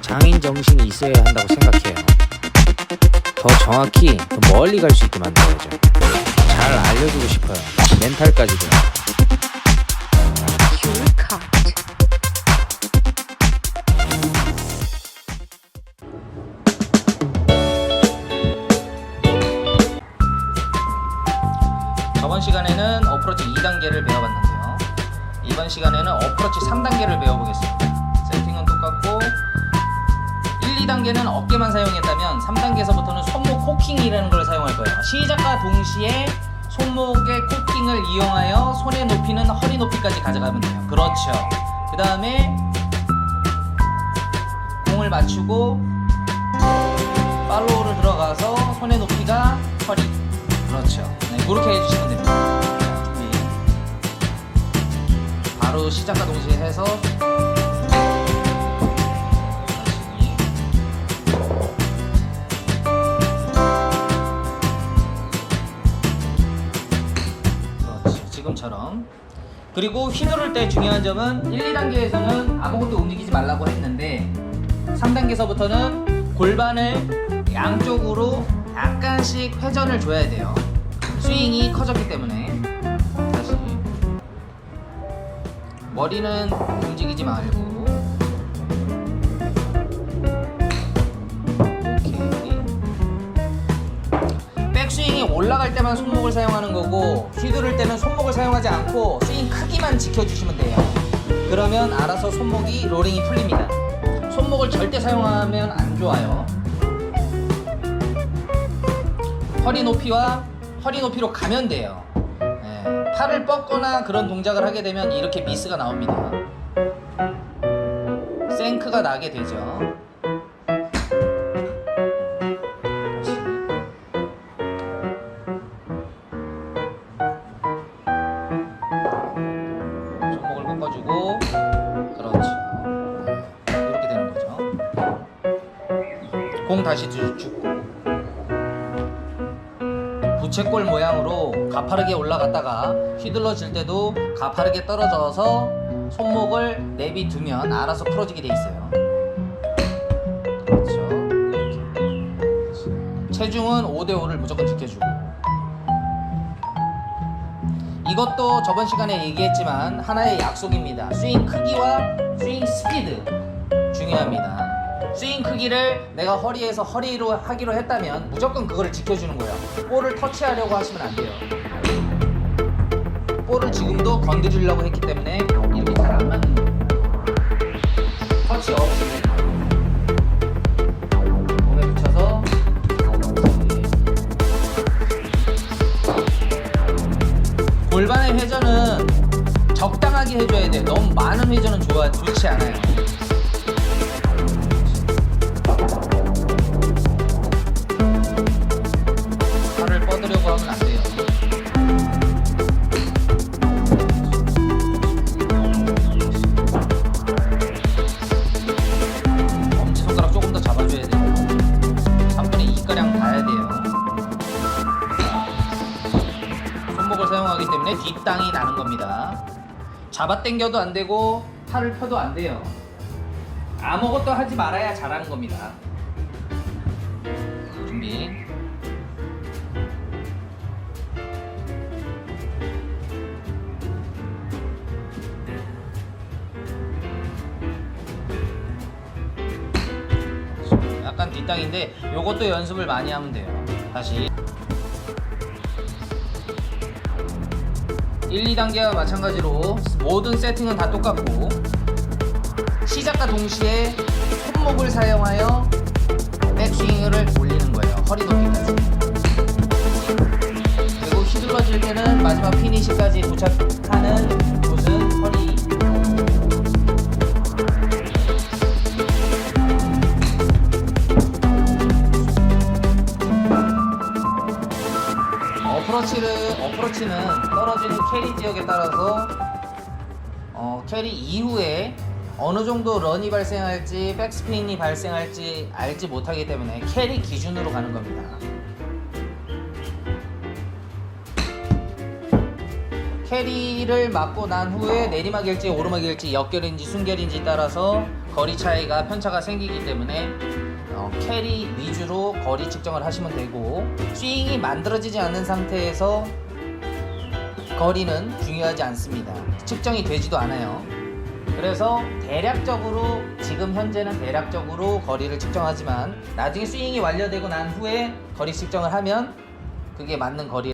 장인 정신이 있어야 한다고 생각해요. 더 정확히 더 멀리 갈 수 있게 만들어야죠. 잘 알려주고 싶어요. 멘탈까지도. 저번 시간에는 어프로치 2단계를 배워봤는데요. 이번 시간에는 어프로치 3단계를 배워보겠습니다. 세팅은 똑같고 1, 2단계는 어깨만 사용했다면 3단계에서부터는 손목 코킹이라는 걸 사용할 거예요. 시작과 동시에 손목의 코킹을 이용하여 손의 높이는 허리 높이까지 가져가면 돼요. 그렇죠. 그 다음에 공을 맞추고 팔로우를 들어가서 손의 높이가 허리. 그렇죠. 네, 그렇게 해주시면 됩니 바로 시작과 동시에 해서. 지금처럼. 그리고 휘두를 때 중요한 점은 1, 2단계에서는 아무것도 움직이지 말라고 했는데 3단계서부터는 골반을 양쪽으로 약간씩 회전을 줘야 돼요. 스윙이 커졌기 때문에 머리는 움직이지 말고 백스윙이 올라갈 때만 손목을 사용하는 거고 휘두를 때는 손목을 사용하지 않고 스윙 크기만 지켜주시면 돼요. 그러면 알아서 손목이 로링이 풀립니다. 손목을 절대 사용하면 안 좋아요. 허리 높이와 허리 높이로 가면 돼요. 예, 팔을 뻗거나 그런 동작을 하게 되면 이렇게 미스가 나옵니다. 생크가 나게 되죠. 그렇죠. 다시 주- 줍고 부채꼴 모양으로 가파르게 올라갔다가 휘둘러질 때도 가파르게 떨어져서 손목을 내비두면 알아서 풀어지게 돼 있어요. 그렇죠. 체중은 5대5를 무조건 지켜주고 이것도 저번 시간에 얘기했지만 하나의 약속입니다. 스윙 크기와 스윙 스피드 중요합니다. 스윙 크기를 내가 허리에서 허리로 하기로 했다면 무조건 그거를 지켜주는 거예요. 볼을 터치하려고 하시면 안 돼요. 볼을 지금도 건드리려고 했기 때문에 이렇게 잘 안 맞는 거예요. 터치 없이 몸에 붙여서 골반의 회전은 적당하게 해줘야 돼. 너무 많은 회전은 좋아 좋지 않아요. 팔을 뻗으려고 하면 안 돼요. 엄지손가락 조금 더 잡아줘야 돼요. 3분의 2가량 닿아야 돼요. 손목을 사용하기 때문에 뒷땅이 나는 겁니다. 잡아당겨도 안 되고 팔을 펴도 안 돼요. 아무것도 하지 말아야 잘하는 겁니다. 준비. 약간 뒷땅인데 요것도 연습을 많이 하면 돼요. 다시. 1, 2단계와 마찬가지로 모든 세팅은 다 똑같고 시작과 동시에 손목을 사용하여 백스윙을 올리는 거예요. 허리 높이까지. 그리고 휘둘러질 때는 마지막 피니시까지 도착 어프로치를 어프로치는 떨어지는 캐리 지역에 따라서 어, 캐리 이후에 어느 정도 런이 발생할지 백스핀이 발생할지 알지 못하기 때문에 캐리 기준으로 가는 겁니다. 캐리를 맞고 난 후에 내리막일지 오르막일지 역결인지 순결인지 따라서 거리 차이가 편차가 생기기 때문에 어, 캐리 위주로 거리 측정을 하시면 되고 스윙이 만들어지지 않는 상태에서 거리는 중요하지 않습니다. 측정이 되지도 않아요. 그래서 대략적으로 지금 현재는 대략적으로 거리를 측정하지만 나중에 스윙이 완료되고 난 후에 거리 측정을 하면 그게 맞는 거리.